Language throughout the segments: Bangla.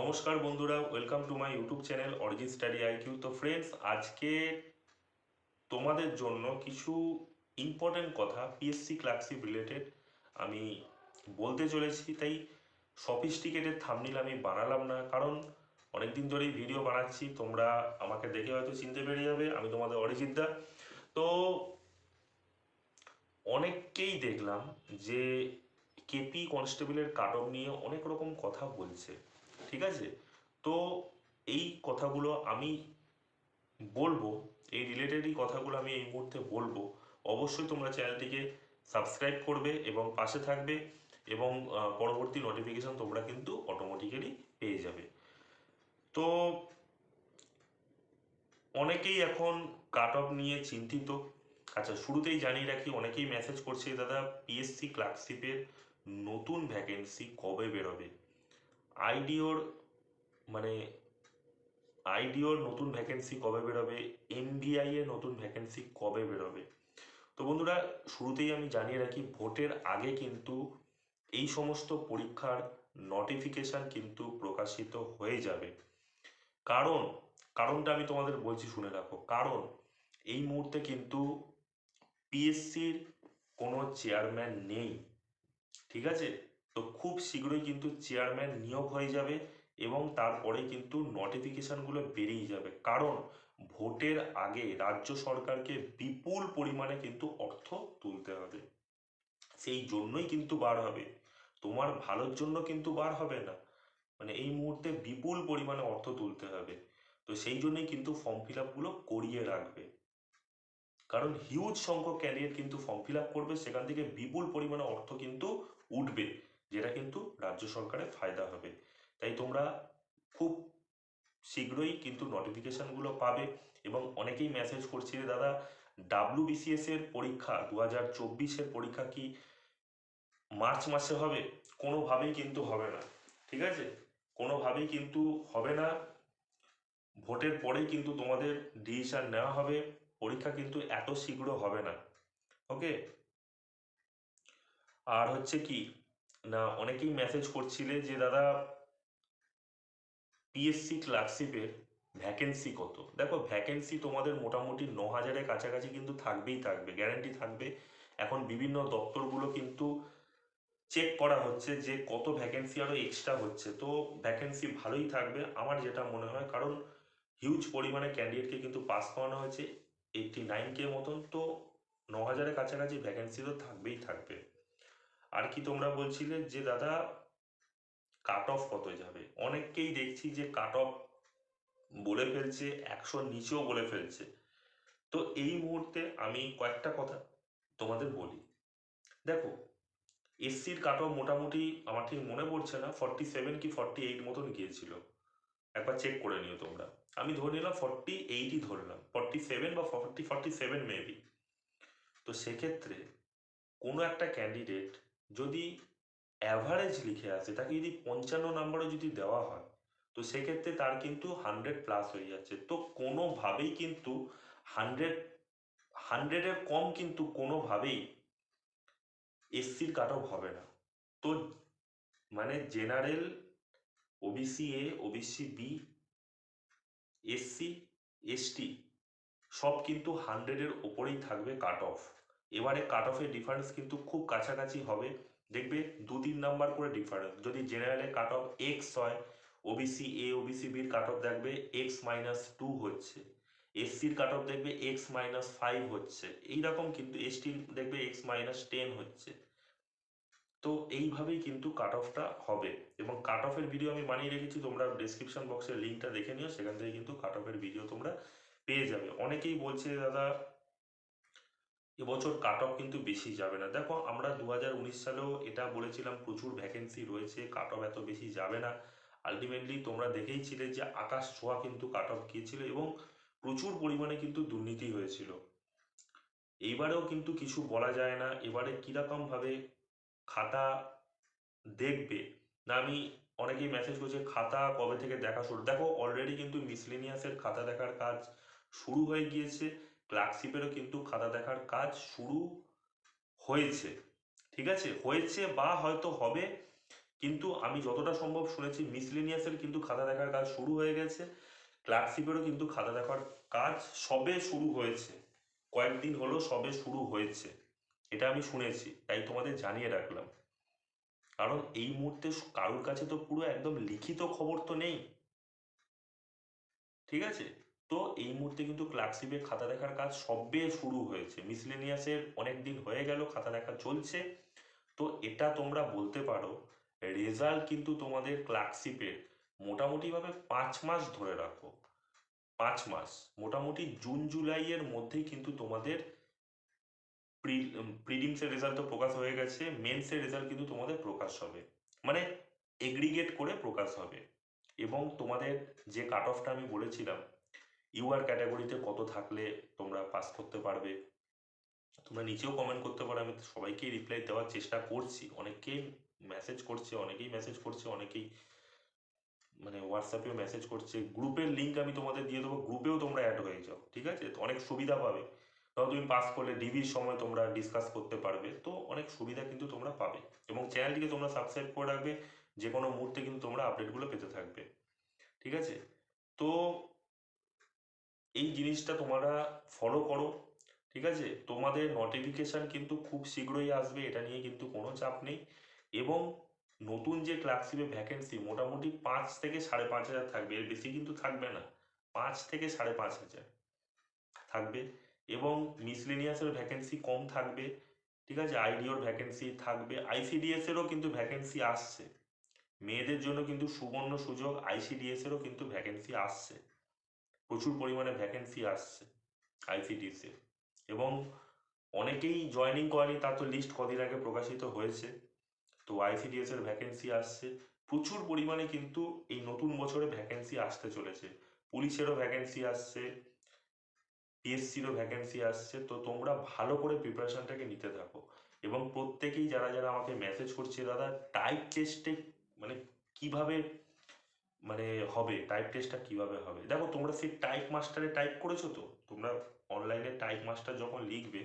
নমস্কার বন্ধুরা welcome to my YouTube channel Arijit study IQ তো ফ্রেন্ডস আজকে তোমাদের জন্য কিছু ইম্পর্টেন্ট কথা পিএসসি ক্লার্কশিপ রিলেটেড আমি বলতে চলেছি। তাই সফিস্টিকেটেড থামনিল আমি বানালাম না, কারণ অনেকদিন ধরেই ভিডিও বানাচ্ছি, তোমরা আমাকে দেখে হয়তো চিনতে পেরে যাবে, আমি তোমাদের অরিজিৎ দা তো অনেককেই দেখলাম যে কেপি কনস্টেবলের কাট নিয়ে অনেক রকম কথা বলছে। ঠিক আছে? তো এই কথাগুলো আমি বলব, এই রিলেটেডই কথাগুলো আমি এই মুহূর্তে বলব। অবশ্যই তোমরা চ্যানেলটিকে সাবস্ক্রাইব করবে এবং পাশে থাকবে এবং পরবর্তী নোটিফিকেশন তোমরা কিন্তু অটোমেটিক্যালি পেয়ে যাবে। তো অনেকেই এখন কাট অফ নিয়ে চিন্তিত। আচ্ছা শুরুতেই জানিয়ে রাখি, অনেকেই মেসেজ করছে, দাদা পিএসসি ক্লার্কশিপের নতুন ভ্যাকেন্সি কবে বেরোবে? আইডিওর মানে আইডিওর নতুন ভ্যাকেন্সি কবে বেরোবে? এমবিআই এর নতুন ভ্যাকেন্সি কবে বেরোবে? তো বন্ধুরা, শুরুতেই আমি জানিয়ে রাখি, ভোটের আগে কিন্তু এই সমস্ত পরীক্ষার নোটিফিকেশন কিন্তু প্রকাশিত হয়ে যাবে। কারণ, কারণটা আমি তোমাদের বলছি শুনে রাখো। কারণ, এই মুহূর্তে কিন্তু পিএসসির কোনো চেয়ারম্যান নেই। ঠিক আছে? তো খুব শীঘ্রই কিন্তু চেয়ারম্যান নিয়োগ হয়ে যাবে এবং তারপরে কিন্তু নোটিফিকেশনগুলো বেরিয়ে যাবে। কারণ ভোটের আগে রাজ্য সরকারকে বিপুল পরিমাণে কিন্তু অর্থ তুলতে হবে। সেই জন্যই কিন্তু বার হবে। তোমার ভালোর জন্য কিন্তু বার হবে না। মানে এই মুহূর্তে বিপুল পরিমাণে অর্থ তুলতে হবে। তো সেই জন্যই কিন্তু ফর্ম ফিল আপগুলো করিয়ে রাখবে। কারণ হিউজ সংখ্যক ক্যান্ডিডেট কিন্তু ফর্ম ফিল আপ করবে, সেখান থেকে বিপুল পরিমাণে অর্থ কিন্তু উঠবে। যেটা কিন্তু রাজ্য সরকারের ফায়দা হবে। তাই তোমরা খুব শীঘ্রই কিন্তু নোটিফিকেশনগুলো পাবে এবং অনেকেই মেসেজ করছে যে, দাদা ডাব্লিউবিসিএস এর পরীক্ষা দু হাজার চব্বিশের পরীক্ষা কি মার্চ মাসে হবে? কোনোভাবেই কিন্তু হবে না। ঠিক আছে? কোনোভাবেই কিন্তু হবে না। ভোটের পরেই কিন্তু তোমাদের ডিসিশন নেওয়া হবে। পরীক্ষা কিন্তু এত শীঘ্র হবে না। ওকে আর হচ্ছে কি না, অনেকেই মেসেজ করছিলে যে, দাদা পিএসসি ক্লার্কশিপের ভ্যাকেন্সি কত? দেখো ভ্যাকেন্সি তোমাদের মোটামুটি ন হাজারের কাছাকাছি কিন্তু থাকবেই থাকবে গ্যারান্টি থাকবে। এখন বিভিন্ন দপ্তরগুলো কিন্তু চেক করা হচ্ছে যে, কত ভ্যাকেন্সি আরও এক্সট্রা হচ্ছে। তো ভ্যাকেন্সি ভালোই থাকবে আমার যেটা মনে হয়, কারণ হিউজ পরিমাণে ক্যান্ডিডেটকে কিন্তু পাস করানো হয়েছে এইটটি নাইন কে মতন। তো ন হাজারের কাছাকাছি ভ্যাকেন্সি তো থাকবেই থাকবে। আর কি তোমরা বলছিলে যে, দাদা কাট অফ কত যাবে? অনেককেই দেখছি যে কাট অফ বলে ফেলছে একশোর নিচেও বলে ফেলছে। তো এই মুহূর্তে আমি কয়েকটা কথা তোমাদের বলি। দেখো, এসসির কাট অফ মোটামুটি আমার ঠিক মনে পড়ছে না ফর্টি সেভেন কি ফর্টি এইট মতন গিয়েছিল। একবার চেক করে নিও তোমরা। আমি ধরে নিলাম ফর্টি এইটই ধরলাম ফর্টি সেভেন বা ফর্টি ফর্টি সেভেন মেবি তো সেক্ষেত্রে কোনো একটা ক্যান্ডিডেট যদি অ্যাভারেজ লিখে আসে, তাকে যদি পঞ্চান্ন নম্বরে যদি দেওয়া হয়, তো সেক্ষেত্রে তার কিন্তু হান্ড্রেড প্লাস হয়ে যাচ্ছে। তো কোনোভাবেই কিন্তু হান্ড্রেড হান্ড্রেডের কম কিন্তু কোনোভাবেই এসসির কাট অফ হবে না। তো মানে general OBC A OBC B SC ST সব কিন্তু হান্ড্রেডের ওপরেই থাকবে কাট অফ এবারে কাট অফের ডিফারেন্স কিন্তু খুব কাছাকাছি হবে। দেখবে দু তিন নাম্বার করে ডিফারেন্স যদি জেনারেলে কাট অফ এক্স হয় ওবিসি এ ওবিসি বির কাট অফ দেখবে এক্স মাইনাস টু হচ্ছে। এসসির কাট অফ দেখবে এক্স মাইনাস ফাইভ হচ্ছে। এইরকম কিন্তু এসটি দেখবে এক্স মাইনাস টেন হচ্ছে। তো এইভাবেই কিন্তু কাট অফটা হবে। এবং কাট অফের ভিডিও আমি বানিয়ে রেখেছি, তোমরা ডিসক্রিপশন বক্সের লিঙ্কটা দেখে নিও। সেখান থেকে কিন্তু কাট অফের ভিডিও তোমরা পেয়ে যাবে। অনেকেই বলছে, দাদা এবছর কাট অফ কিন্তু বেশি যাবে না। দেখো, আমরা দু হাজার উনিশ সালেও এটা বলেছিলাম, প্রচুর ভ্যাকেন্সি রয়েছে কাট অফ এত বেশি যাবে না। আলটিমেটলি তোমরা দেখেইছিলে যে আকাশ ছোঁয়া কিন্তু কাট অফ গিয়েছিল এবং প্রচুর পরিমাণে কিন্তু দুর্নীতি হয়েছিল। এইবারেও কিন্তু কিছু বলা যায় না, এবারে কীরকমভাবে খাতা দেখবে? না, আমি অনেকেই মেসেজ করছে, খাতা কবে থেকে দেখা শুরু? দেখো অলরেডি কিন্তু মিসলেনিয়াসের খাতা দেখার কাজ শুরু হয়ে গিয়েছে। ক্লার্কশিপেরও কিন্তু খাতা দেখার কাজ শুরু হয়েছে, ঠিক আছে? হয়েছে বা হয়তো হবে, কিন্তু আমি যতটা সম্ভব শুনেছি মিসলিনিয়াসের কিন্তু খাতা দেখার কাজ শুরু হয়ে গেছে ক্লার্কশিপেরও কিন্তু খাতা দেখার কাজ সবে শুরু হয়েছে, কয়েকদিন হলো সবে শুরু হয়েছে, এটা আমি শুনেছি, তাই তোমাদের জানিয়ে রাখলাম। কারণ এই মুহূর্তে কারোর কাছে তো পুরো একদম লিখিত খবর তো নেই, ঠিক আছে? তো এই মুহূর্তে কিন্তু ক্লার্কশিপের খাতা দেখার কাজ সবে শুরু হয়েছে। মিসলেনিয়াসের অনেক দিন হয়ে গেল, খাতা দেখা চলছে। তো এটা তোমরা বলতে পারো রেজাল্ট কিন্তু তোমাদের ক্লার্কশিপের মোটামুটিভাবে পাঁচ মাস ধরে রাখো। পাঁচ মাস, মোটামুটি জুন জুলাইয়ের মধ্যেই কিন্তু তোমাদের প্রিলিমসের রেজাল্ট তো প্রকাশ হয়ে গেছে মেন্সের রেজাল্ট কিন্তু তোমাদের প্রকাশ হবে। মানে এগ্রিগেট করে প্রকাশ হবে। এবং তোমাদের যে কাট অফটা আমি বলেছিলাম ইউআর ক্যাটাগরিতে কত থাকলে তোমরা পাস করতে পারবে? তোমরা নিচেও কমেন্ট করতে পারো, আমি সবাইকেই রিপ্লাই দেওয়ার চেষ্টা করছি। অনেকেই মেসেজ করছে, অনেকেই মেসেজ করছে, অনেকেই মানে হোয়াটসঅ্যাপেও মেসেজ করছে। গ্রুপের লিঙ্ক আমি তোমাদের দিয়ে দেবো গ্রুপেও তোমরা অ্যাড হয়ে যাও, ঠিক আছে? তো অনেক সুবিধা পাবে। ধরো তুমি পাস করলে ডিভির সময় তোমরা ডিসকাস করতে পারবে, তো অনেক সুবিধা কিন্তু তোমরা পাবে। এবং চ্যানেলটিকে তোমরা সাবস্ক্রাইব করে রাখবে যে কোনো মুহূর্তে কিন্তু তোমরা আপডেটগুলো পেতে থাকবে, ঠিক আছে? তো এই জিনিসটা তোমরা ফলো করো, ঠিক আছে? তোমাদের নোটিফিকেশান কিন্তু খুব শীঘ্রই আসবে, এটা নিয়ে কিন্তু কোনো চাপ নেই। এবং নতুন যে ক্লার্কশিপে ভ্যাকেন্সি মোটামুটি পাঁচ থেকে সাড়ে পাঁচ হাজার থাকবে, এর বেশি কিন্তু থাকবে না। পাঁচ থেকে সাড়ে পাঁচ হাজার থাকবে। এবং মিসলেনিয়াসের ভ্যাকেন্সি কম থাকবে, ঠিক আছে? আইডিওর ভ্যাকেন্সি থাকবে আইসিডিএসেরও কিন্তু ভ্যাকেন্সি আসছে। মেয়েদের জন্য কিন্তু সুবর্ণ সুযোগ আইসিডিএসেরও কিন্তু ভ্যাকেন্সি আসছে। প্রচুর পরিমাণে ভ্যাকেন্সি আসছে আইসিডিএস এর এবং অনেকেই জয়েনিং করেনি, তার তো লিস্ট কদিন আগে প্রকাশিত হয়েছে। তো আইসিডিএস এর ভ্যাকেন্সি আসছে। প্রচুর পরিমাণে কিন্তু এই নতুন বছরে ভ্যাকেন্সি আসতে চলেছে। পুলিশেরও ভ্যাকেন্সি আসছে পিএসসিরও ভ্যাকেন্সি আসছে। তো তোমরা ভালো করে প্রিপারেশনটাকে নিতে থাকো। এবং প্রত্যেকেই যারা যারা আমাকে মেসেজ করছে, দাদা টাইপ টেস্টে মানে কীভাবে মানে হবে টাইপ টেস্টটা কীভাবে হবে? দেখো, তোমরা সেই টাইপ মাস্টারে টাইপ করেছ তো? তোমরা অনলাইনে টাইপ মাস্টার যখন লিখবে,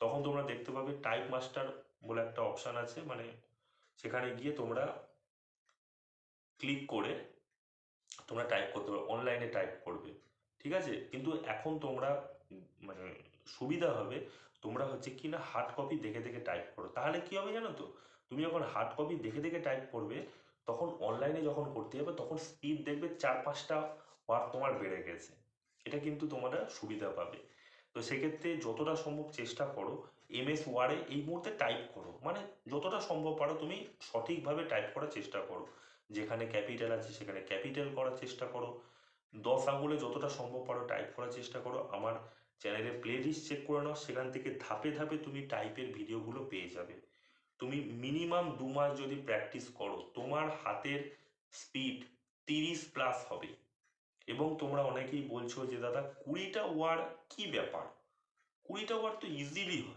তখন তোমরা দেখতে পাবে টাইপ মাস্টার বলে একটা অপশান আছে মানে সেখানে গিয়ে তোমরা ক্লিক করে তোমরা টাইপ করতে পারো অনলাইনে টাইপ করবে। ঠিক আছে? কিন্তু এখন তোমরা মানে সুবিধা হবে, তোমরা হচ্ছে কি না হার্ড কপি দেখে দেখে টাইপ করো। তাহলে কি হবে জানো তো? তুমি যখন হার্ড কপি দেখে দেখে টাইপ করবে তখন অনলাইনে যখন করতে যাবে তখন স্পিড দেখবে চার পাঁচটা ওয়ার্ড তোমার বেড়ে গেছে। এটা কিন্তু তোমরা সুবিধা পাবে। তো সেক্ষেত্রে যতটা সম্ভব চেষ্টা করো এমএস ওয়ার্ডে এই মুহূর্তে টাইপ করো। মানে যতটা সম্ভব পারো তুমি সঠিকভাবে টাইপ করার চেষ্টা করো। যেখানে ক্যাপিটাল আছে, সেখানে ক্যাপিটাল করার চেষ্টা করো। দশ আঙুলে যতটা সম্ভব পারো টাইপ করার চেষ্টা করো। আমার চ্যানেলের প্লে লিস্ট চেক করে নাও, সেখান থেকে ধাপে ধাপে তুমি টাইপের ভিডিওগুলো পেয়ে যাবে। তুমি মিনিমাম দু মাস যদি প্র্যাকটিস করো, তোমার হাতের স্পিড তিরিশ প্লাস হবে। এবং তোমরা অনেকেই বলছো যে, দাদা, কুড়িটা ওয়ার্ড কি ব্যাপার? কুড়িটা ওয়ার্ড তো ইজিলি হয়।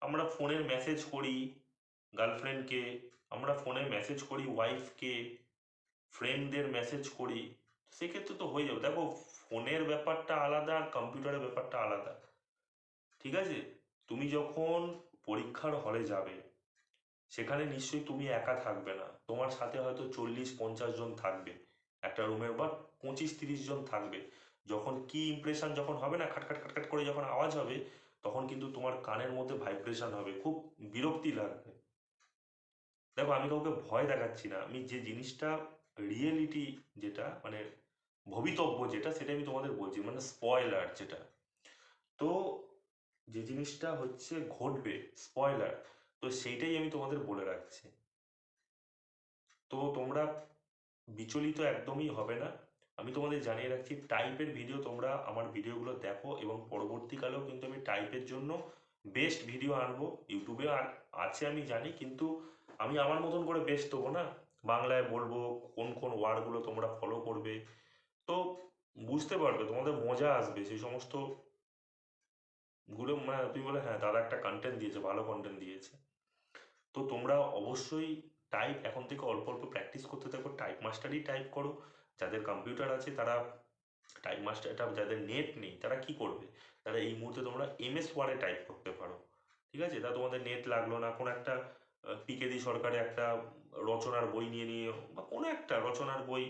আমরা ফোনের মেসেজ করি গার্লফ্রেন্ডকে আমরা ফোনে মেসেজ করি ওয়াইফকে ফ্রেন্ডদের মেসেজ করি। সেক্ষেত্রে তো হয়ে যাবে। দেখো, ফোনের ব্যাপারটা আলাদা আর কম্পিউটারের ব্যাপারটা আলাদা। ঠিক আছে? তুমি যখন পরীক্ষার হলে যাবে সেখানে নিশ্চয়ই তুমি একা থাকবে না। তোমার সাথে হয়তো চল্লিশ, পঞ্চাশ জন থাকবে। একটা রুমের বা পঁচিশ, তিরিশ জন থাকবে। যখন কি ইমপ্রেশন যখন হবে না খাটখাট খাটখাট করে যখন আওয়াজ হবে, তখন কিন্তু তোমার কানের মধ্যে ভাইব্রেশন হবে। খুব বিরক্তি লাগবে। দেখো, আমি কাউকে ভয় দেখাচ্ছি না। আমি যে জিনিসটা রিয়েলিটি যেটা মানে ভবিতব্য যেটা সেটা আমি তোমাদের বলছি। মানে স্পয়লার যেটা। তো যে জিনিসটা হচ্ছে ঘটবে স্পয়লার তো সেইটাই আমি তোমাদের বলে রাখছি। তো তোমরা বিচলিত একদমই হবে না। আমি তোমাদের জানিয়ে রাখছি টাইপের ভিডিও তোমরা আমার ভিডিওগুলো দেখো এবং পরবর্তীকালেও কিন্তু আমি টাইপের জন্য বেস্ট ভিডিও আনব। ইউটিউবে আর আছে আমি জানি, কিন্তু আমি আমার মতন করে বেস্ট দেবো না। বাংলায় বলব কোন কোন ওয়ার্ডগুলো তোমরা ফলো করবে। তো বুঝতে পারবে, তোমাদের মজা আসবে। সেই সমস্তগুলো মানে তুমি বলে হ্যাঁ দাদা একটা কন্টেন্ট দিয়েছে, ভালো কন্টেন্ট দিয়েছে। তো তোমরা অবশ্যই টাইপ এখন থেকে অল্প অল্প প্র্যাকটিস করতে থাকো টাইপ মাস্টারই টাইপ করো। যাদের কম্পিউটার আছে, তারা টাইপ মাস্টারটা যাদের নেট নেই, তারা কি করবে? তারা এই মুহূর্তে তোমরা এমএস ওয়ার্ডে টাইপ করতে পারো। ঠিক আছে? তা তোমাদের নেট লাগল না, কোনো একটা পিকেদি সরকারে একটা রচনার বই নিয়ে নিয়ে, বা কোনো একটা রচনার বই,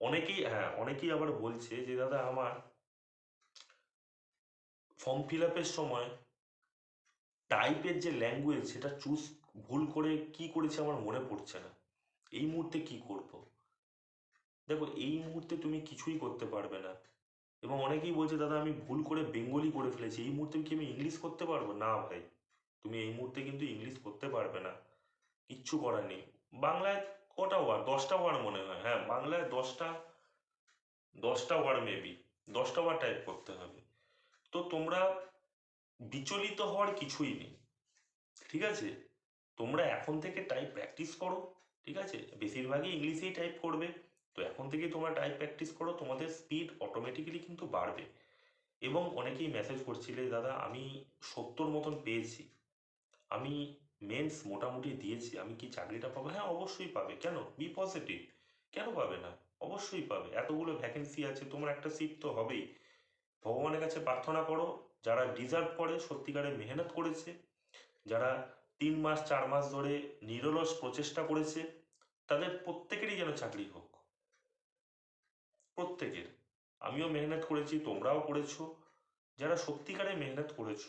অনেকেই হ্যাঁ অনেকেই আবার বলছে যে, দাদা, আমার ফর্ম ফিল আপের সময় টাইপের যে ল্যাঙ্গুয়েজ সেটা চুজ ভুল করে কি করেছে আমার মনে পড়ছে না। এই মুহূর্তে কি করব? দেখো, এই মুহূর্তে তুমি কিছুই করতে পারবে না। এবং অনেকেই বলছে, দাদা, আমি ভুল করে বেঙ্গলি করে ফেলেছি। এই মুহূর্তে কি আমি ইংলিশ করতে পারব? না ভাই, তুমি এই মুহূর্তে কিন্তু ইংলিশ করতে পারবে না। কিচ্ছু করার নেই। বাংলায় কটা ওয়ার্ড দশটা ওয়ার্ড মনে হয়। হ্যাঁ বাংলায় দশটা দশটা ওয়ার্ড মেবি দশটা ওয়ার্ড টাইপ করতে হবে। তো তোমরা বিচলিত হওয়ার কিছুই নেই। ঠিক আছে? তোমরা এখন থেকে টাইপ প্র্যাকটিস করো, ঠিক আছে? বেশিরভাগই ইংলিশেই টাইপ করবে। তো এখন থেকে তোমরা টাইপ প্র্যাকটিস করো, তোমাদের স্পিড অটোমেটিক্যালি কিন্তু বাড়বে। এবং অনেকেই মেসেজ করছিলে, দাদা, আমি সত্তর মতন পেয়েছি। আমি মেন্স মোটামুটি দিয়েছি। আমি কি চাকরিটা পাবো? হ্যাঁ অবশ্যই পাবে। কেন? বি পজিটিভ কেন পাবে না? অবশ্যই পাবে। এতগুলো ভ্যাকেন্সি আছে, তোমার একটা সিট তো হবেই। ভগবানের কাছে প্রার্থনা করো, যারা ডিজার্ভ করে সত্যিকারে মেহনত করেছে, যারা তিন মাস, চার মাস ধরে নিরলস প্রচেষ্টা করেছে, তাদের প্রত্যেকেরই যেন চাকরি হোক। প্রত্যেকের। আমিও মেহনত করেছি, তোমরাও করেছ। যারা সত্যিকারে মেহনত করেছ,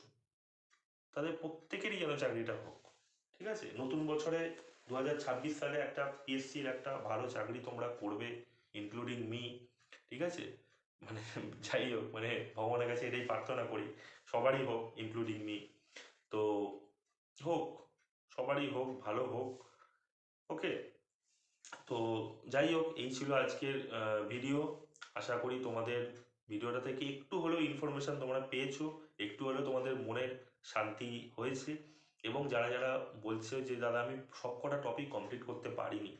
তাদের প্রত্যেকেরই যেন চাকরিটা হোক, ঠিক আছে? নতুন বছরে দু হাজার ছাব্বিশ সালে একটা পিএসসির একটা ভালো চাকরি তোমরা করবে ইনক্লুডিং মি ঠিক আছে? মানে যাই হোক মানে ভগবানের কাছে এটাই প্রার্থনা করি, সবারই হোক ইনক্লুডিং মি তো হোক, সবারই হোক, ভালো হোক ওকে তো যাই হোক, এই ছিল আজকের ভিডিও আশা করি তোমাদের ভিডিওটা থেকে একটু হলেও ইনফরমেশন তোমরা পেয়েছ, একটু হলেও তোমাদের মনের শান্তি হয়েছে। এবং যারা যারা বলছে যে, দাদা, আমি সব কটা টপিক কমপ্লিট করতে পারিনি।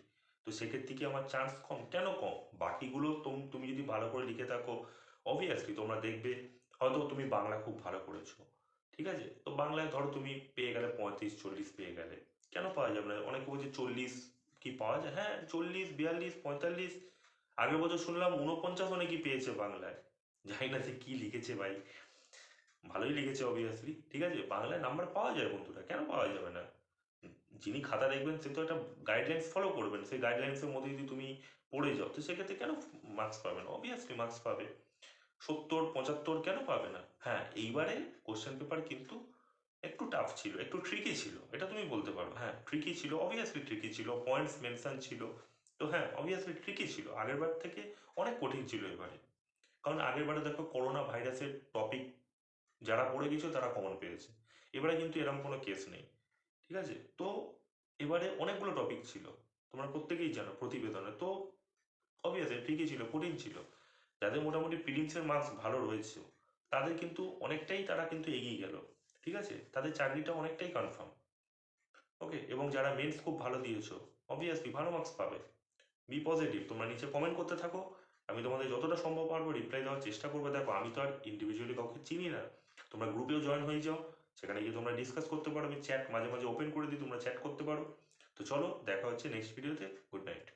তো সেক্ষেত্রে কি আমার চান্স কম? কেন কম? বাকিগুলো তুমি তুমি যদি ভালো করে লিখে থাকো অবভিয়াসলি তোমরা দেখবে, হয়তো তুমি বাংলা খুব ভালো করেছ। ঠিক আছে? তো বাংলায় ধরো তুমি পেয়ে গেলে পঁয়ত্রিশ, চল্লিশ পেয়ে গেলে। কেন পাওয়া যাবে না? অনেকে বলছে চল্লিশ কি পাওয়া যায়? হ্যাঁ চল্লিশ, বিয়াল্লিশ, পঁয়তাল্লিশ। আগের বছর শুনলাম উনপঞ্চাশ অনেকই পেয়েছে বাংলায়। জানি না সে কি লিখেছে ভাই। ভালোই লিখেছে অবভিয়াসলি ঠিক আছে? বাংলায় নাম্বার পাওয়া যায় বন্ধুরা, কেন পাওয়া যাবে না? যিনি খাতা দেখবেন, সে তো একটা গাইডলাইন্স ফলো করবেন। সেই গাইডলাইন্সের মধ্যে যদি তুমি পড়ে যাও, তো সেক্ষেত্রে কেন মার্কস পাবে না? অবভিয়াসলি মার্কস পাবে। সত্তর, পঁচাত্তর কেন পাবে না? হ্যাঁ এইবারে কোশ্চেন পেপার কিন্তু একটু টাফ ছিল, একটু ট্রিকি ছিল। এটা তুমি বলতে পারো। হ্যাঁ ট্রিকি ছিল অবভিয়াসলি ট্রিকি ছিল পয়েন্টস মেনশন ছিল। তো হ্যাঁ অবভিয়াসলি ট্রিকি ছিল। আগের বার থেকে অনেক কঠিন ছিল এবারে। কারণ আগের বারে দেখো করোনা ভাইরাসের টপিক যারা পড়ে গেছে তারা কমন পেয়েছে। এবারে কিন্তু এরকম কোনো কেস নেই। ঠিক আছে? তো এবারে অনেকগুলো টপিক ছিল। তোমরা প্রত্যেকেই জানো প্রতিবেদনে। তো অবভিয়াসলি ঠিকই ছিল, কঠিন ছিল। যাদের মোটামুটি প্রিলিমসের মার্কস ভালো রয়েছে তাদের কিন্তু অনেকটাই তারা কিন্তু এগিয়ে গেল, ঠিক আছে? তাদের চাকরিটা অনেকটাই কনফার্ম ওকে এবং যারা মেন্স খুব ভালো দিয়েছ অবভিয়াসলি ভালো মার্কস পাবে। বি পজিটিভ তোমরা নিচে কমেন্ট করতে থাকো। আমি তোমাদের যতটা সম্ভব পারব রিপ্লাই দেওয়ার চেষ্টা করব। দেখো, আমি তো আর ইন্ডিভিজুয়ালি কাউকে চিনি না। তোমরা গ্রুপেও জয়েন হয়ে যাও। সেখানে গিয়ে তোমরা ডিসকাস করতে পারো। আমি চ্যাট মাঝে মাঝে ওপেন করে দিই, তোমরা চ্যাট করতে পারো। তো চলো, দেখা হচ্ছে নেক্সট ভিডিওতে গুড নাইট